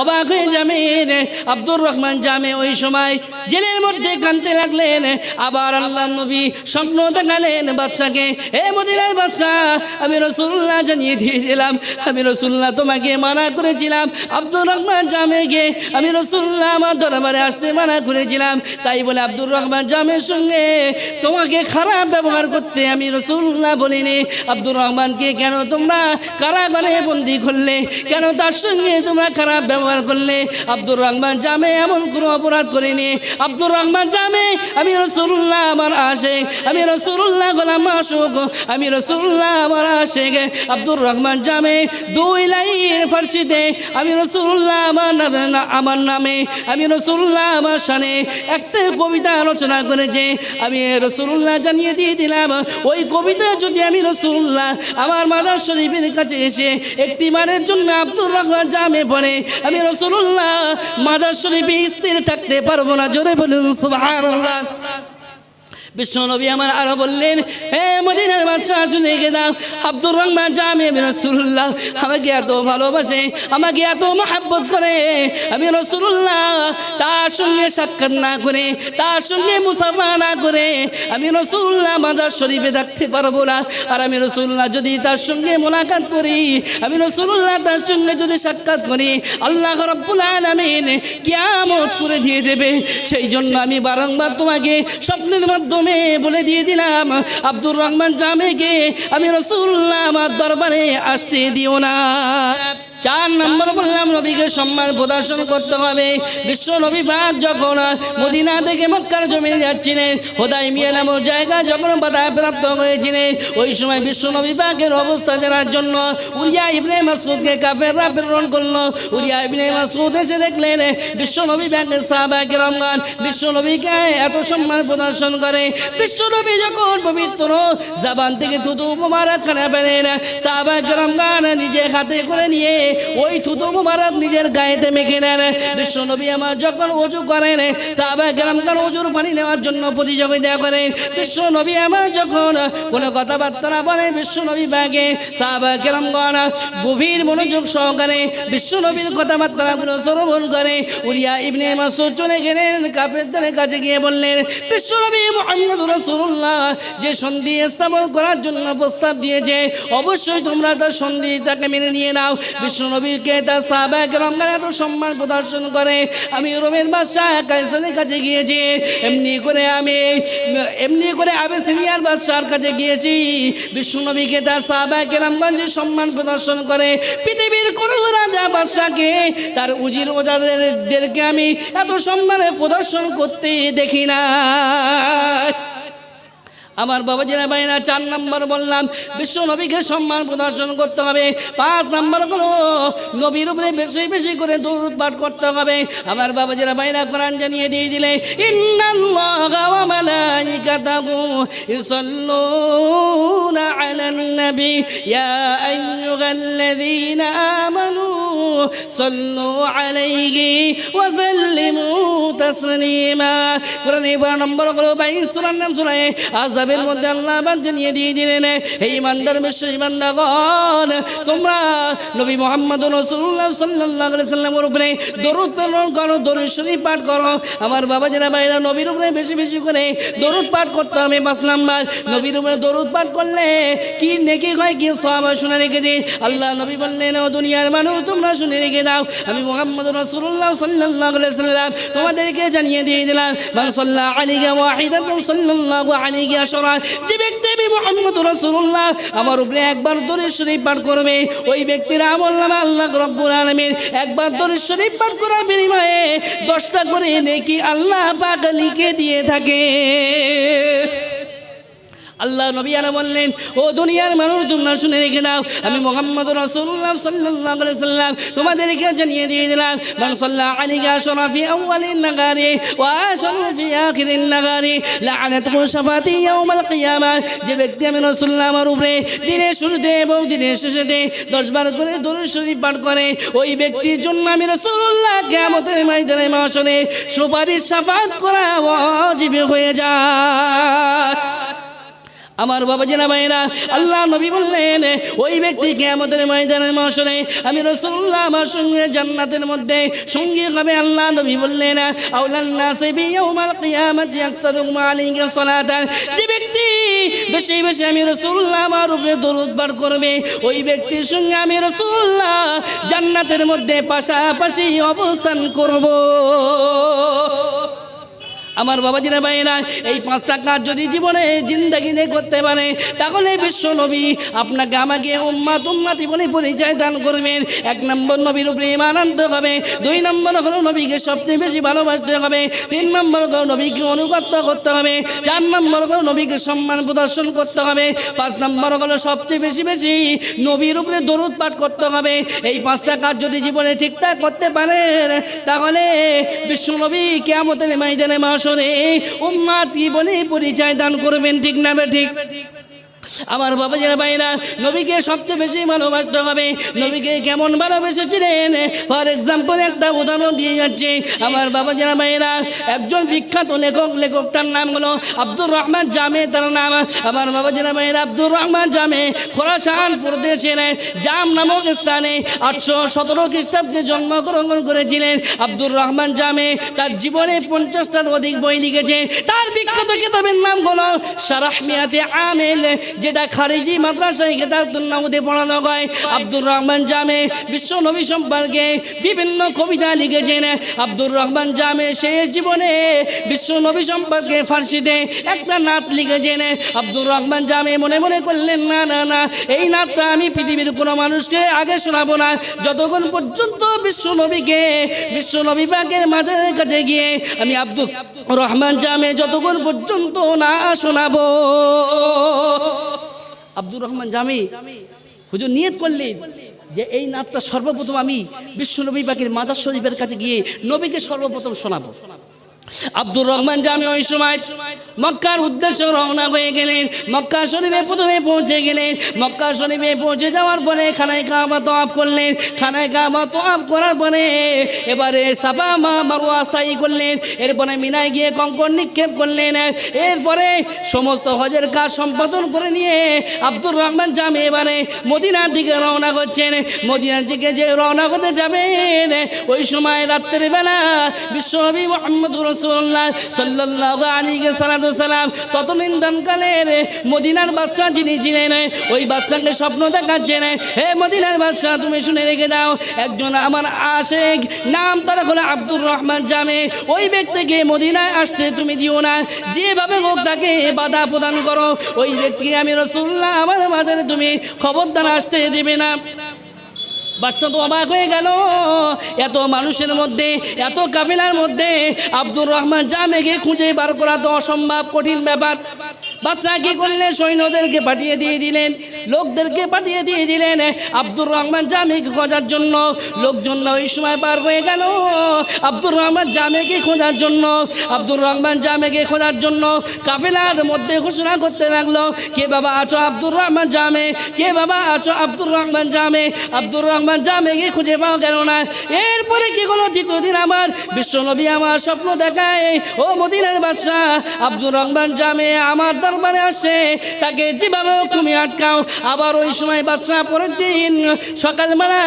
অবাক হয়ে যাবেন আব্দুর রহমান জামে ওই সময় জেলের মধ্যে কানতে লাগলেন। আবার আল্লাহ নবী স্বপ্ন দেখালেন বাচ্চাকে এ মদিনার বাচ্চা আমি রসুল্লাহ জানিয়ে দিয়ে দিলাম আমি রসুল্লাহ তোমাকে মানা করেছিলাম, আব্দুর রহমান জামে জামেকে আমি রসুল্লাহ আমার দরবারে আসতে মানা করেছিলাম। তাই বলে আব্দুর রহমান জামের সঙ্গে, তোমাকে খারাপ ব্যবহার করতে আমি রসুল্লাহ বলিনি। আব্দুর রহমানকে, কেন তোমরা কারাগারে বন্দি করলে? কেন তার সঙ্গে তোমরা খারাপ ব্যবহার করলে আব্দুর রহমান জামে এমন কোনো অপরাধ করিনি। আব্দুর রহমান জামে, আমি রসুল্লাহ আমার আশেক, আমি রসুল্লাহ গোলাম আশুক আমি রসুল্লাহ আমার আশেক। আব্দুর রহমান জামে, দুই লাইন ফার্সিতে, আমি রসুল্লাহ আমার নামে আমার নামে, আমি রসুল্লাহ আমার শানে। একটা কবিতা আলোচনা করেছে আমি রসুল্লাহ জানিয়ে দিয়ে দিলাম, ওই কবিতা যদি আমি রসুল্লাহ আমার মাদার শরীফের কাছে এসে একটি মানের জন্য আব্দুর রহমান জামে পড়ে, আমি রসুল্লাহ মাদার শরীফে স্থির থাকতে পারব না। জোরে বলুন সুবহানাল্লাহ। বিশ্বনবী আমার আরও বললেন হে মদিনার বাদশাহ গে দাও। আব্দুর রহমান জামে রসুল্লাহ আমাকে এত ভালোবাসে, আমাকে এত মহাব্বত করে। আমি রসুল্লাহ তার সঙ্গে সাক্ষাৎ না করে, তার সঙ্গে মুসাফা না করে, আমি রসুল্লাহ মাজার শরীফে থাকতে পারব না। আর আমি রসুল্লাহ যদি তার সঙ্গে মোলাকাত করি, আমি রসুল্লাহ তার সঙ্গে যদি সাক্ষাৎ করি, আল্লাহ রব্বুল আলমিন কিয়ামত করে দিয়ে দেবে। সেই জন্য আমি বারংবার তোমাকে স্বপ্নের মাধ্যমে বলে দিয়ে দিলাম আব্দুর রহমান জামেকে আমি রসুল্লাহ আমার দরবারে আসতে দিও না। চার নম্বর বললাম, নবীকে সম্মান প্রদর্শন করতে হবে। বিশ্ব নবী যখন মদিনা থেকে মক্কার জমিনে যাচ্ছিলেন হোদাই মিয়া নামক জায়গা যখন বাধা প্রাপ্ত হয়েছিলেন, ওই সময় বিশ্ব নবী অবস্থা জানার জন্য উরিয়া ইবনে মাসুদকে কাফেররা প্রেরণ করল। উরিয়া ইবনে মাসুদ এসে দেখলেন, বিশ্ব নবী পাকের সাহাবাকে রমগান বিশ্ব নবীকে এত সম্মান প্রদর্শন করে। বিশ্ব নবী যখন পবিত্র জাবান থেকে থুতু মুবারক খানা পেলেন সাহাবাকে রমগান নিজে হাতে করে নিয়ে ওই থুতু মুবারক নিজের গায়েতে মেখে নেন বিশ্ব নবী আমার যখন উজু করেন সাহাবা কেরামকার উজুর পানি নেওয়ার জন্য প্রতিযোগিতা করেন বিশ্ব নবী আমার যখন কোনো কথাবার্তা বলে বিশ্ব নবী বাগে সাহাবা কেরামগণ গভীর মনোযোগ সহকারে বিশ্ব নবীর কথাবার্তাগুলো শ্রবণ করে উরিয়া ইবনে মাসুদ চলে গেলেন, কাফেরদের কাছে গিয়ে বললেন বিশ্ব নবী মোহাম্মদ রসুল্লাহ যে সন্ধি স্থাপন করার জন্য প্রস্তাব দিয়েছে, অবশ্যই তোমরা তার সন্ধি তাকে মেনে নিয়ে নাও। বিশ্ব নবীকে তার সাহাবাক রমজান এত সম্মান প্রদর্শন করে। আমি রোমের বাদশাহ কাইসারের কাছে গিয়েছি। এমনি করে আমি, এমনি করে আমি সিনিয়র বাদশাহর কাছে গিয়েছি। বিশ্ব নবীকে তার সাহাবাক রামগঞ্জে সম্মান প্রদর্শন করে। পৃথিবীর কোনো রাজা বাদশাকে তার উজির ওজাদেরকে আমি এত সম্মানে প্রদর্শন করতে দেখি না। আমার বাবা জেনা ভাইরা চার নম্বর বললাম, বিশ্ব নবীকে সম্মান প্রদর্শন করতে হবে। পাঁচ নম্বর হলো, নবীর উপরে বেশি বেশি করে দৌড় পাঠ করতে হবে। আমার বাবা জেনা ভাইরা কোরআন জানিয়ে দিয়ে দিলে, ইন্নাল্লাহা ওয়া মালাইকাতাহু ইউসাল্লুনা আলান নবী আইয়ুহাল্লাযীনা আমানু সাল্লু আলাইহি ওয়া সাল্লিমু তাসলিমা। কোরআন 12 নম্বর হলো 22 সূরার নাম আযাব আজাবের মধ্যে আল্লাহ আবার জানিয়ে দিয়ে দিলেন এই ইমানদার, বিশ্ব ইমানদাগণ তোমরা নবী মোহাম্মদ রসুল্লাহ সাল্লাহ সাল্লামের উপরে দরুদ প্রেরণ করো, দরুদ শরীফ পাঠ করো। আমার বাবা যারা ভাইরা নবীর উপরে বেশি বেশি করে দরুদ পাঠ করতে হবে পাঁচ নাম্বার। নবীর উপরে দরুদ পাঠ করলে কি নেকি হয়, কি সব শুনে রেখে দিন। আল্লাহ নবী বললেন, ও দুনিয়ার মানুষ, তোমরা শুনে রেখে দাও, আমি মোহাম্মদ রসুল্লাহ সাল্লাহ সাল্লাম তোমাদেরকে জানিয়ে দিয়ে দিলাম সাল্লাহ আলিগা ওয়াহিদাতুন সাল্লাল্লাহু আলাইহি আসরা যে ব্যক্তি আমি মোহাম্মদ রসুল্লাহ আমার উপরে একবার দরুদ শরীফ পাঠ করবে, ওই ব্যক্তির আমল নামা আল্লাহ রব্বুল আলমীর একবার দরুদ শরীফ পাঠ করার বিনিময়ে দশটা করে নেকি আল্লাহ পাক লিখে দিয়ে থাকে। আল্লাহ নবী আলা বললেন, ও দুনিয়ার মানুষ, তোমরা শুনে রেখে দাও। আমি মোহাম্মদ রাসূলুল্লাহ সাল্লাল্লাহু আলাইহি সাল্লাম তোমাদেরকে জানিয়ে দিয়ে দিলাম, মান সাল্লা আলাইহি আশরা ফি আউয়ালিন নাগারি ওয়া আশরা ফি আখিরিন নাগারি লাআনাতুহু শাফাতি ইয়াউমাল কিয়ামাহ যে ব্যক্তি আমি রাসূলুল্লাহ আমার উপরে দিনের শুরুতে এবং দিনের শেষেতে 10 বার করে দরুদ শরীফ পাঠ করে, ওই ব্যক্তির জন্য আমি রাসূলুল্লাহ কিয়ামতের ময়দানে মাশরে সুপারিশ শাফাত করা ওয়াজিব হয়ে যায়। আমার বাবা জেনা ভাইরা আল্লাহ নবী বললেন, ওই ব্যক্তিকে আমাদের ময়দানের মশনে আমি রসুল্লাহ আমার সঙ্গে জান্নাতের মধ্যে সঙ্গী হবে, আল্লাহ নবী বললেন যে ব্যক্তি বেশি বেশি আমি রসুল্লাহ আমার উপরে দরুদ বার করবে, ওই ব্যক্তির সঙ্গে আমি রসুল্লাহ জান্নাতের মধ্যে পাশাপাশি অবস্থান করব। আমার বাবাজিরা ভাইরা এই পাঁচটা কাজ যদি জীবনে জিন্দগিনে করতে পারে, তাহলে বিশ্ব নবী আপনাকে আমাকে উম্মাত উম্মাতি বলে পরিচয় দান করবেন। এক নম্বর নবীর উপরে আনতে হবে। দুই নম্বর হলো নবীকে সবচেয়ে বেশি ভালোবাসতে হবে। তিন নম্বর হলো নবীকে অনুগত করতে হবে। চার নম্বর হলো নবীকে সম্মান প্রদর্শন করতে হবে। পাঁচ নম্বর হলো সবচেয়ে বেশি বেশি নবীর উপরে দরুদ পাঠ করতে হবে। এই পাঁচটা কাজ যদি জীবনে ঠিকঠাক করতে পারেন, তাহলে বিশ্ব নবী কেমতের ময়দানে মাসরে উম্মাতি বলে পরিচয় দান করবেন ঠিক না ঠিক? আমার বাবা যারা ভাইরা নবীকে সবচেয়ে বেশি ভালোবাসতে হবে। নবীকে কেমন ভালোবেসেছিলেন? ফর এক্সাম্পল একটা উদাহরণ দিয়ে যাচ্ছে। আমার বাবা যারা ভাইরা একজন বিখ্যাত লেখক, লেখকটার নাম হলো আব্দুর রহমান জামে, তার নাম আমার বাবা যারা ভাইরা আব্দুর রহমান জামে, খোরাসান প্রদেশের জাম নামক স্থানে আটশো সতেরো খ্রিস্টাব্দে জন্মগ্রহণ করেছিলেন আব্দুর রহমান জামে। তার জীবনে পঞ্চাশটার অধিক বই লিখেছে। তার বিখ্যাত কিতাবের নাম হলো সারাহমিয়াতে আমেল। যেটা খারিজি মাদ্রাসায় কেতাবুল্লাহতে পড়ানো হয়। আব্দুর রহমান জামে বিশ্ব নবী সম্পর্কে বিভিন্ন কবিতা লিখেছেন। আব্দুর রহমান জামে সে জীবনে বিশ্ব নবী সম্পর্কে ফার্সিতে একটা নাত লিখেছেন। আব্দুর রহমান জামে মনে মনে করলেন, না না না, এই নাতটা আমি পৃথিবীর কোনো মানুষকে আগে শোনাবো না। যতক্ষণ পর্যন্ত বিশ্ব নবীকে, বিশ্ব নবী পাকের মাঝের কাছে গিয়ে আমি আব্দুর রহমান জামে যতক্ষণ পর্যন্ত না শোনাবো। আব্দুর রহমান জামি, হুজুর নিয়ত করলেন যে এই নাতটা সর্বপ্রথম আমি বিশ্ব নবী পাখির মাদার শরীফের কাছে গিয়ে নবীকে সর্বপ্রথম শোনাবো। আব্দুর রহমান জামি ওই সময় মক্কার উদ্দেশ্যে রওনা হয়ে গেলেন। মক্কা শরীফে প্রথমে পৌঁছে গেলেন। মক্কা শরীফে পৌঁছে যাওয়ার পরে খানায় কাবা তোয়াফ করলেন। খানায় কাবা তোয়াফ করার পরে এবারে সাফা মা মারুয়া সাই করলেন। এরপরে মিনায় গিয়ে কঙ্কর নিক্ষেপ করলেন। এরপরে সমস্ত হজের কাজ সম্পাদন করে নিয়ে আব্দুর রহমান জামি এবারে মদিনার দিকে রওনা করছেন মদিনার দিকে যে রওনা করতে যাবেন, ওই সময় রাত্রের বেলা বিশ্বনবী মোহাম্মদ রসুল্লাহ সাল্লাহ আলীকে সালাম ততদিনকালের মদিনার বাদশাহ যিনি ছিলেন ওই বাদশাকে স্বপ্ন দেখাচ্ছেন হে মদিনার বাদশাহ, তুমি শুনে রেখে দাও, একজন আমার আশেক, নাম তারা হলো আব্দুর রহমান জামে, ওই ব্যক্তিকে মদিনায় আসতে তুমি দিও না, যেভাবে হোক তাকে বাধা প্রদান করো, ওই ব্যক্তিকে আমি রসুল্লাহ আমার মাঝে তুমি খবরদার আসতে দেবে না। বাদশা তো অবাক হয়ে গেল। এত মানুষের মধ্যে, এত কাবিলার মধ্যে আব্দুর রহমান জামেকে খুঁজে বার করা তো অসম্ভব কঠিন ব্যাপার। বাচ্চা কি করলেন সৈন্যদেরকে পাঠিয়ে দিয়ে দিলেন? লোকদেরকে পাঠিয়ে দিয়ে দিলেন, আব্দুর রহমান জামেকে খোঁজার জন্য। লোকজন ওই সময় পার হয়ে গেল। আব্দুর রহমান জামেকে খোঁজার জন্য, আব্দুর রহমান জামেকে খোঁজার জন্য কাফেলার মধ্যে ঘোষণা করতে লাগল, কে বাবা আছো আব্দুর রহমান জামে? কে বাবা আছো আব্দুর রহমান জামে? আব্দুর রহমান জামেকে খুঁজে পাও কেন না। এরপরে কি হলো? দ্বিতীয় দিন আমার বিশ্বনবী আমার স্বপ্ন দেখায়, ও মদিনার বাদশাহ, আব্দুর রহমান জামে আমার দরবারে আসছে, তাকে যেভাবে তুমি আটকাও। আবার ওই সময় বাদশাহ পরের দিন সকালবেলা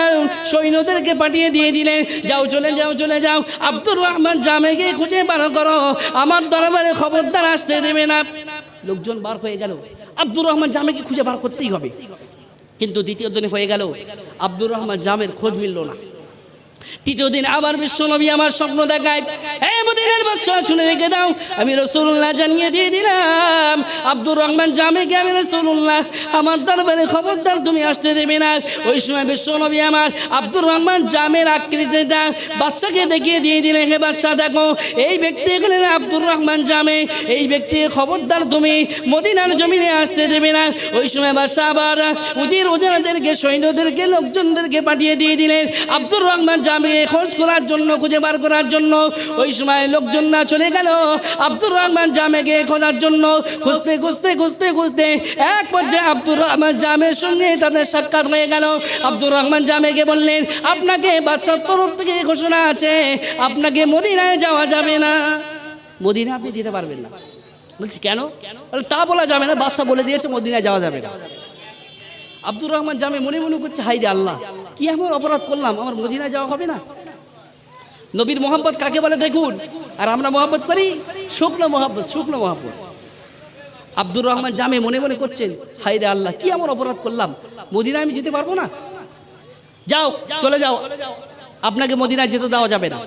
সৈন্যদেরকে পাঠিয়ে দিয়ে দিলেন, যাও, চলে যাও চলে যাও, আব্দুর রহমান গিয়ে খুঁজে বার করো, আমার দরবারে খবরদার আসতে দেবে না। লোকজন বার হয়ে গেল। আব্দুর রহমান জামেকে খুঁজে বার করতেই হবে। কিন্তু দ্বিতীয় দিনে হয়ে গেল, আব্দুর রহমান জামের খোঁজ মিলল না। তৃতীয় দিন আবার বিশ্বনবী আমার স্বপ্ন দেখায়। শুনে রেখে দাও, আমি রসুল্লাহ জানিয়ে দিয়ে দিলাম, আব্দুর রহমান জামেকে আমি রসুল্লাহ আমার দরবারে খবরদার তুমি আসতে দেবে না। ওই সময় বিশ্বনবী আমার আব্দুর রহমান জামের আকৃতিটা বাচ্চাকে দেখিয়ে দিয়ে দিলে হে বাচ্চা দেখো, এই ব্যক্তি গেলেন আব্দুর রহমান জামে, এই ব্যক্তি খবরদার তুমি মদিনার জমিনে আসতে দেবে না। ওই সময় বাদশা আবার উজির ওজনাদেরকে সৈন্যদেরকে, লোকজনদেরকে পাঠিয়ে দিয়ে দিলেন। আব্দুর রহমান জামে খোঁজ করার জন্য, খুঁজে বার করার জন্য, ওই সময় লোকজন না চলে গেল। আব্দুর রহমান জামেকে খোঁজার জন্য খুঁজতে খুঁজতে খুঁজতে খুঁজতে এক পর্যায়ে আব্দুর রহমান জামের সঙ্গে তাদের সাক্ষাৎ হয়ে গেল। আব্দুর রহমান জামেকে বললেন, আপনাকে বাদশার তরফ থেকে ঘোষণা আছে, আপনাকে মদিনায় যাওয়া যাবে না। মদিনা আপনি যেতে পারবেন না। বলছি, কেন? তা বলা যাবে না, বাদশাহ বলে দিয়েছে মদিনায় যাওয়া যাবে না। আব্দুর রহমান জামে মনে মনে করছে হাইরে আল্লাহ, কি এমন অপরাধ করলাম? আমার মদিনায় যাওয়া হবে না? নবীর মোহাম্মদ কাকে বলে দেখুন? আর আমরা মোহাম্মত করি শুকনো মোহাম্মত শুকনো মোহাম্মত আব্দুর রহমান জামে মনে মনে করছেন হাইরে আল্লাহ, কি এমন অপরাধ করলাম? মদিনায় আমি যেতে পারব না? যাও, চলে যাও। আপনাকে মদিনায় যেতে দেওয়া যাবে না।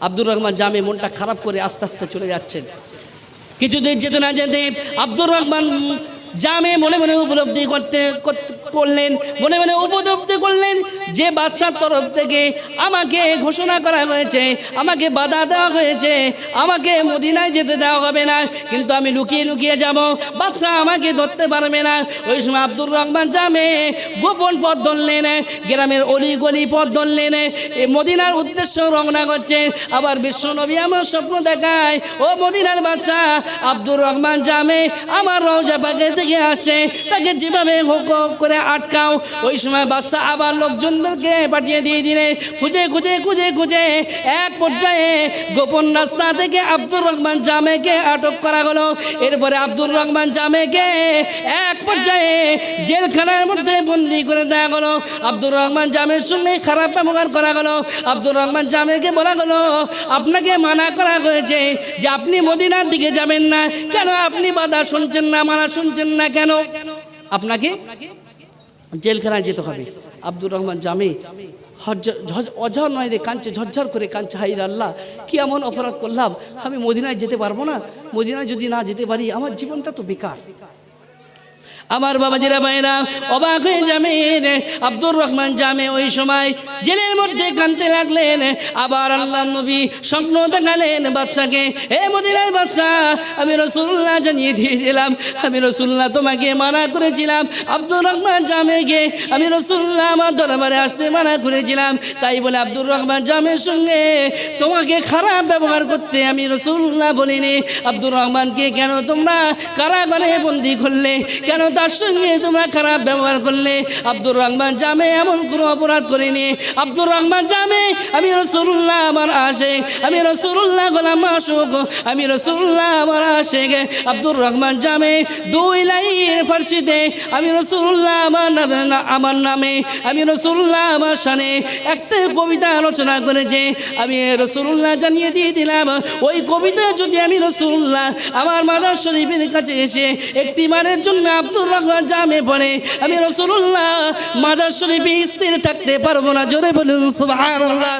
আব্দুর রহমান জামে মনটা খারাপ করে আস্তে আস্তে চলে যাচ্ছেন। কিছুদিন যেতে না যেতে আব্দুর রহমান জামে মনে মনে উপলব্ধি করতে করতে- করলেন, মনে মনে উপলব্ধি করলেন, যে বাদশার তরফ থেকে আমাকে ঘোষণা করা হয়েছে, আমাকে বাধা দেওয়া হয়েছে, আমাকে মদিনায় যেতে দেওয়া হবে না, কিন্তু আমি লুকিয়ে লুকিয়ে যাব, বাদশাহ আমাকে ধরতে পারবে না। ওই সময় আব্দুর রহমান জামে গোপন পথ ধরলেন, গ্রামের অলি গলি পথ ধরলেন মদিনার উদ্দেশ্য রওনা করছে। আবার বিশ্ব নবী আমার স্বপ্ন দেখায়, ও মদিনার বাদশাহ, আব্দুর রহমান জামে আমার রওজা পাকে থেকে আসে, তাকে যেভাবে হোক করে আটকাও। ওই সময় বাদশাহ আবার লোকজনদেরকে পাঠিয়ে দিয়ে দিলে। খুঁজে খুঁজে খুঁজে খুঁজে এক পর্যায়ে গোপন রাস্তা থেকে আব্দুর রহমান জামেকে আটক করা হলো। এরপরে আব্দুর রহমান জামেকে এক পর্যায়ে জেলখানার মধ্যে বন্দি করে দেওয়া হলো। আব্দুর রহমান জামের সঙ্গে খারাপ ব্যবহার করা হলো। আব্দুর রহমান জামেকে বলা হলো, আপনাকে মানা করা হয়েছে যে আপনি মদিনার দিকে যাবেন না। কেন আপনি বাধা শুনছেন না, মানা শুনছেন না কেন? আপনাকে জেলখানায় যেতে হবে। আব্দুর রহমান জামে অঝর নয় রে কাঞ্চে, ঝরঝর করে কাঞ্চে হাইর আল্লাহ, কি এমন অপরাধ করলাম? আমি মদিনায় যেতে পারব না? মদিনায় যদি না যেতে পারি, আমার জীবনটা তো বেকার। আমার বাবাজিরা ভাইরা অবাক হয়ে যাবেন। আব্দুর রহমান জামে ওই সময় জেলের মধ্যে কানতে লাগলেন। আবার আল্লাহ নবী স্বপ্ন দেখালেন বাচ্চাকে এ মদিনার বাচ্চা আমি রসুল্লাহ জানিয়ে দিয়ে দিলাম, আমি রসুল্লাহ তোমাকে মানা করেছিলাম। আব্দুর রহমান জামে জামেকে আমি রসুল্লাহ আমার দরবারে আসতে মানা করেছিলাম। তাই বলে আব্দুর রহমান জামের সঙ্গে, তোমাকে খারাপ ব্যবহার করতে আমি রসুল্লাহ বলিনি। আব্দুর রহমানকে কেন তোমরা কারাগারে বন্দি করলে? কেন তার সঙ্গে তোমরা খারাপ ব্যবহার করলে আব্দুর রহমান জামে এমন কোনো অপরাধ করিনি। আব্দুর রহমান জামে, আমি রসুল্লাহ আমার আসে আমি রসুল্লাহ গোলাম আশুক আমি রসুল্লাহ আমার আসে আব্দুর রহমান জামে, দুই লাইন ফার্সিতে, আমি রসুল্লাহ আমার নামে আমার নামে, আমি রসুল্লাহ আমার সানে একটা কবিতা আলোচনা করেছে, আমি রসুল্লাহ জানিয়ে দিয়ে দিলাম, ওই কবিতা যদি আমি রসুল্লাহ আমার মাদার শরীফের কাছে এসে একটি মানের জন্য আব্দুর জামে পড়ে। আমি রসুল্লাহ মাদার শরীফে স্থির থাকতে পারব না জোরে বলুন সুবহানাল্লাহ।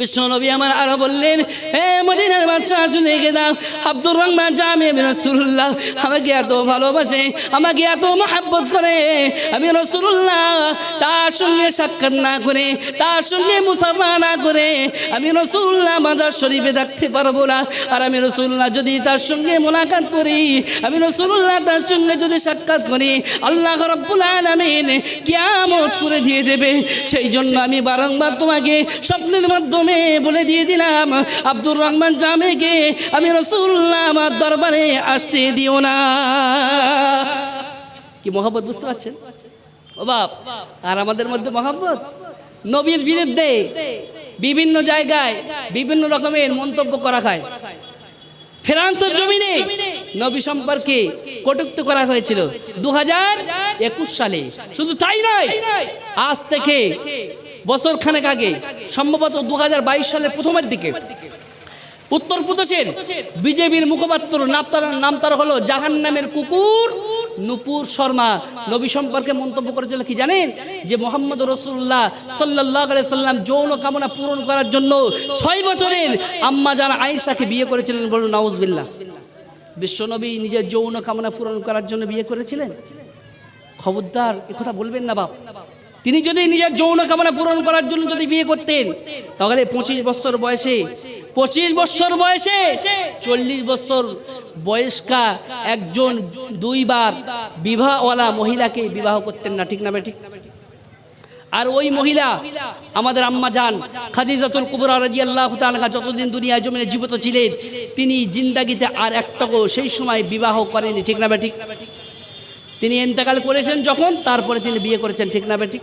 বিশ্বনবী আমার আরও বললেন হে মদিনার বাদশাহ শুনে গেলাম আব্দুর রহমান জামে রসুল্লাহ আমাকে এত ভালোবাসে, আমাকে এত মহাব্বত করে। আমি রসুল্লাহ তার সঙ্গে সাক্ষাৎ না করে, তার সঙ্গে মুসাফা না করে, আমি রসুল্লাহ মাজার শরীফে থাকতে পারব না। আর আমি রসুল্লাহ যদি তার সঙ্গে মোলাকাত করি, আমি রসুল্লাহ তার সঙ্গে যদি সাক্ষাৎ করি, আল্লাহ রব্বুল আলামিন কিয়ামত করে দিয়ে দেবে। সেই জন্য আমি বারংবার তোমাকে স্বপ্নের মাধ্যমে বলে দিয়ে দিলাম, আব্দুর রহমান জামেকে আমি রসুল্লাহ আমার দরবারে আসতে দিও না। কি মহব্বত বুঝতে পারছেন? ও বাপ, আর আমাদের মধ্যে মহব্বত? নবীর বিরুদ্ধে বিভিন্ন জায়গায় বিভিন্ন রকমের মন্তব্য করা হয়। ফ্রান্সের জমিনে নবী সম্পর্কে কটুক্ত করা হয়েছিল দু হাজার একুশ সালে। শুধু তাই নয়, আজ থেকে বছর খানেক আগে, সম্ভবত দু হাজার বাইশ সালের প্রথমের দিকে। উত্তর প্রদেশের বিজেপির মুখপাত্র নাম তার হলো জাহান নামের কুকুর নুপুর শর্মা। নবী সম্পর্কে মন্তব্য করেছিল কি জানেন? যে মোহাম্মদ রসুল্লাহ সাল্লাহ সাল্লাম যৌন কামনা পূরণ করার জন্য ছয় বছরের আম্মা জান আয়েশাকে বিয়ে করেছিলেন বলুন, নাউজবিল্লাহ। বিশ্বনবী নিজের যৌন কামনা পূরণ করার জন্য বিয়ে করেছিলেন? খবরদার কথা বলবেন না বাপ। তিনি যদি নিজের যৌন কামনা পূরণ করার জন্য যদি বিয়ে করতেন, তাহলে পঁচিশ বছর বয়সে, পঁচিশ বছর বয়সে, চল্লিশ বছর বয়স্কা একজন দুইবার বিবাহওয়ালা মহিলাকে বিবাহ করতেন না, ঠিক না ঠিক? আর ওই মহিলা আমাদের আম্মা যান খাদিজাতুল কুবরা রাদিয়াল্লাহু তাআলা যতদিন দুনিয়ায় জমিনে জীবিত ছিলেন, তিনি জিন্দাগিতে আর একটাকেও সেই সময় বিবাহ করেনি ঠিক না ঠিক? তিনি এন্তেকাল করেছেন যখন? তারপরে তিনি বিয়ে করেছেন ঠিক না ঠিক?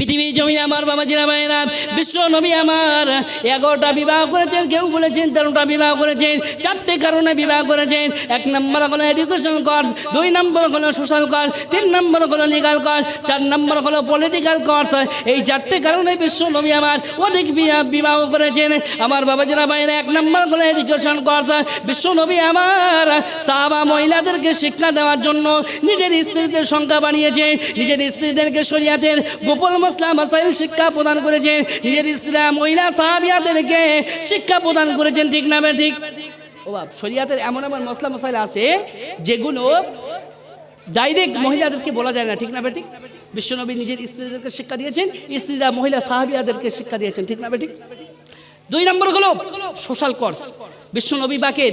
পৃথিবীর জমি আমার বাবা জিরা ভাইরা বিশ্ব নবী আমার। এগারোটা বিবাহ করেছেন, কেউ বলেছেন তেরোটা বিবাহ করেছেন, চারটে কারণে বিবাহ করেছেন। এক নম্বর হলো এডুকেশন কোর্স দুই নম্বর হলো সোশ্যাল কোর্স তিন নম্বর হলো লিগাল কোর্স চার নম্বর হলো পলিটিক্যাল কোর্স এই চারটে কারণে বিশ্ব নবী আমার অনেক বিবাহ করেছেন। আমার বাবা জিরা ভাইরা এক নম্বর হলো এডুকেশন কোর্স বিশ্ব নবী আমার। সাহাবা মহিলাদেরকে শিক্ষা দেওয়ার জন্য নিজের স্ত্রীদের সংখ্যা বানিয়েছে নিজের স্ত্রীদেরকে শরিয়াতের গোপন মশলা মাসাইল শিক্ষা প্রদান করেছেন। নিজের ইসলাম মহিলা সাহাবিয়াদেরকে শিক্ষা প্রদান করেছেন, ঠিক না ঠিক? ও বাপ, শরিয়াতের এমন এমন মশলা মশাইল আছে যেগুলো ডাইরেক্ট মহিলাদেরকে বলা যায় না, ঠিক না ঠিক? বিশ্বনবী নিজের স্ত্রীদেরকে শিক্ষা দিয়েছেন, স্ত্রীরা মহিলা সাহাবিয়াদেরকে শিক্ষা দিয়েছেন, ঠিক না ঠিক? দুই নম্বর হলো সোশ্যাল কোর্স বিশ্বনবী বাকের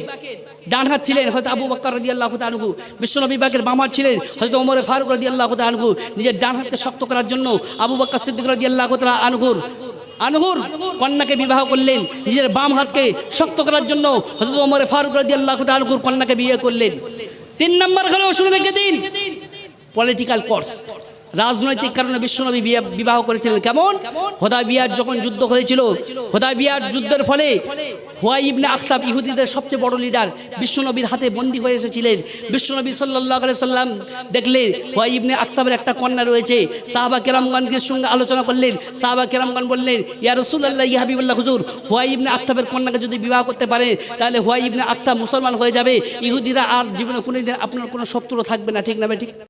ডান হাত ছিলেন হয়তো আবু বাক্কর রাজি আল্লাহ আনহু। বিশ্বনবী বাকের বাম ছিলেন হয়তো ওমর ফারুক রাজি আল্লাহ আনহু। নিজের ডান হাতকে শক্ত করার জন্য আবু বাক্কর সিদ্দিক রাজি আল্লাহ আনহুর আনহুর কন্যাকে বিবাহ করলেন। নিজের বাম হাতকে শক্ত করার জন্য হজরত ওমরে ফারুক রাজি আল্লাহ আনহুর কন্যাকে বিয়ে করলেন। তিন নম্বর হলো শুনে রেখে দিন। পলিটিক্যাল কোর্স রাজনৈতিক কারণে বিশ্বনবী বিবাহ করেছিলেন। কেমন? হোদা বিয়ার যখন যুদ্ধ হয়েছিল হোদা বিয়ার যুদ্ধের ফলে হুয়াই ইবনে আখতাব ইহুদিদের সবচেয়ে বড় লিডার বিশ্বনবীর হাতে বন্দী হয়ে এসেছিলেন। বিশ্বনবী সাল্লাহ সাল্লাম দেখলে হুয়াই ইবনে আখতাবের একটা কন্যা রয়েছে। সাহাবা কেরামগণকে সঙ্গে আলোচনা করলেন। সাহাবা কেরামগণ বললেন, ইয়া রসুল্লাহ ইয়া হাবিবুল্লাহ, হুজুর, হুয়াই ইবনে আখতাবের কন্যাকে যদি বিবাহ করতে পারে তাহলে হুয়াই ইবনে আখতাব মুসলমান হয়ে যাবে। ইহুদিরা আর জীবনে কোনোদিন আপনার কোনো শত্রু থাকবে না। ঠিক না ঠিক?